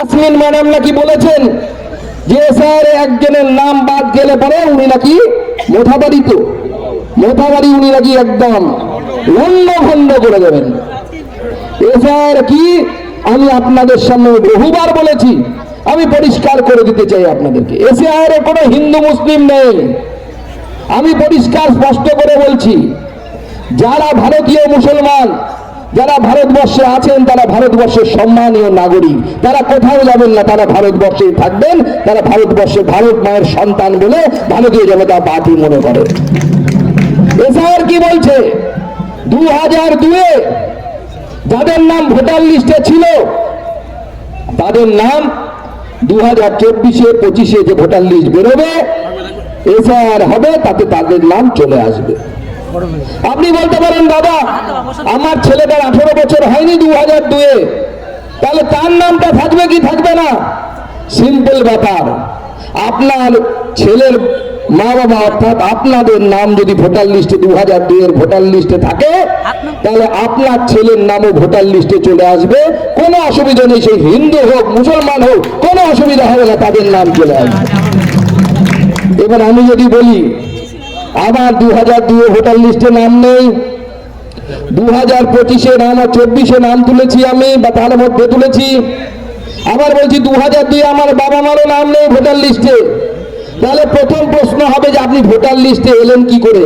Yasmin madam নাকি বলেছেন যে স্যার একজনের নাম বাদ গেলে পরে উনি নাকি মোথাবাড়ি তো। মোথাবাড়ি উনি নাকি একদম লন্ড ভন্ড করে দেবেন। এ স্যার কি? আমি আপনাদের সামনে বহুবার বলেছি, আমি পরিষ্কার করে দিতে চাই আপনাদেরকে। এসিআর কোনো হিন্দু মুসলিম নেই। আমি পরিষ্কার স্পষ্ট করে বলছি, যারা ভারতীয় মুসলমান যারা ভারতবর্ষে আছেন, তারা ভারতবর্ষের সম্মানীয় নাগরিক। তারা কোথাও যাবেন না, তারা ভারতবর্ষেই থাকবেন। তারা ভারতবর্ষে ভারত মায়ের সন্তান বলে ভারতীয় জনতা পার্টি মনে করে। এসআর কি বলছে? দু হাজার দুয়ে যাদের নাম ভোটার লিস্টে ছিল, তাদের নাম দু হাজার চব্বিশে, পঁচিশে যে ভোটার লিস্ট বেরোবে এসআর হবে, তাতে তাদের নাম চলে আসবে। আপনি বলতে পারেন দাদা আমার ছেলেটার আঠারো বছর হয়নি দু হাজার দুয়ে। তাহলে তার নামটা থাকবে কি থাকবে না? সিম্পল ব্যাপার। আপনার ছেলের মা বাবা অর্থাৎ আপনাদের নাম যদি ভোটার লিস্টে দু হাজার দুইয়ের ভোটার লিস্টে থাকে, তাহলে আপনার ছেলের নামও ভোটার লিস্টে চলে আসবে। কোনো অসুবিধা নেই সেই হিন্দু হোক, মুসলমান হোক, কোনো অসুবিধা হবে না, তাদের নাম চলে আসবে। এবার আমি যদি বলি আবার দু হাজার দুয়ে ভোটার লিস্টে নাম নেই। দু হাজার পঁচিশে নাম আর চব্বিশে নাম তুলেছি আমি, বা তার মধ্যে তুলেছি। আবার বলছি দু হাজার দুই আমার বাবা মারও নাম নেই ভোটার লিস্টে। তাহলে প্রথম প্রশ্ন হবে যে আপনি ভোটার লিস্টে এলেন কি করে?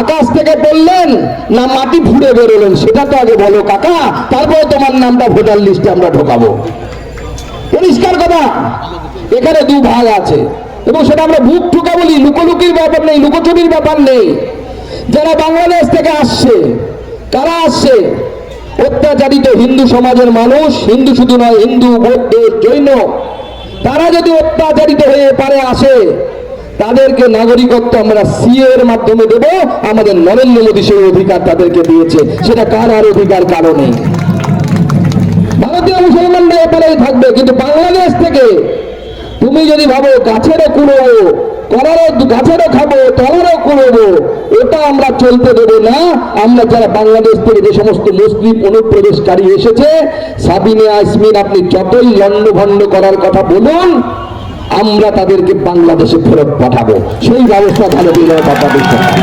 আকাশ থেকে পড়লেন না, মাটি ফুড়ে বেরোলেন, সেটা তো আগে বলো কাকা, তারপরে তোমার নামটা ভোটার লিস্টে আমরা ঢোকাবো। পরিষ্কার কথা? এখানে দু ভাগ আছে। এবং সেটা আমরা বুক ঠুকা বলি, লুকোলুকির ব্যাপার নেই, লুকোচুরির ব্যাপার নেই। যারা বাংলাদেশ থেকে আসছে, কারা আসছে? অত্যাচারিত হিন্দু সমাজের মানুষ, হিন্দু শুধু নয়, হিন্দু বৌদ্ধ জৈন। তারা যদি অত্যাচারিত হয়ে পারে আসে, তাদেরকে নাগরিকত্ব আমরা সিএ এর মাধ্যমে দেব। আমাদের নরেন্দ্র মোদী সেই অধিকার তাদেরকে দিয়েছে। সেটা কার আর অধিকার কারণে ভারতীয় মুসলমানরা এপারেই থাকবে, কিন্তু বাংলাদেশ থেকে তুমি যদি ভাবো গাছেরও কুড়োবো কলারও গাছেরও খাব তলারও কুড়োবো এটা আমরা চলতে দেব না। আমরা যারা বাংলাদেশ থেকে যে সমস্ত মুসলিম অনুপ্রবেশকারী এসেছে, সাবিনে আসমিন আপনি যতই লন্ডভন্ড করার কথা বলুন, আমরা তাদেরকে বাংলাদেশে ফেরত পাঠাবো। সেই ব্যবস্থা ভালো বিনয় পাঠাবে চাকরি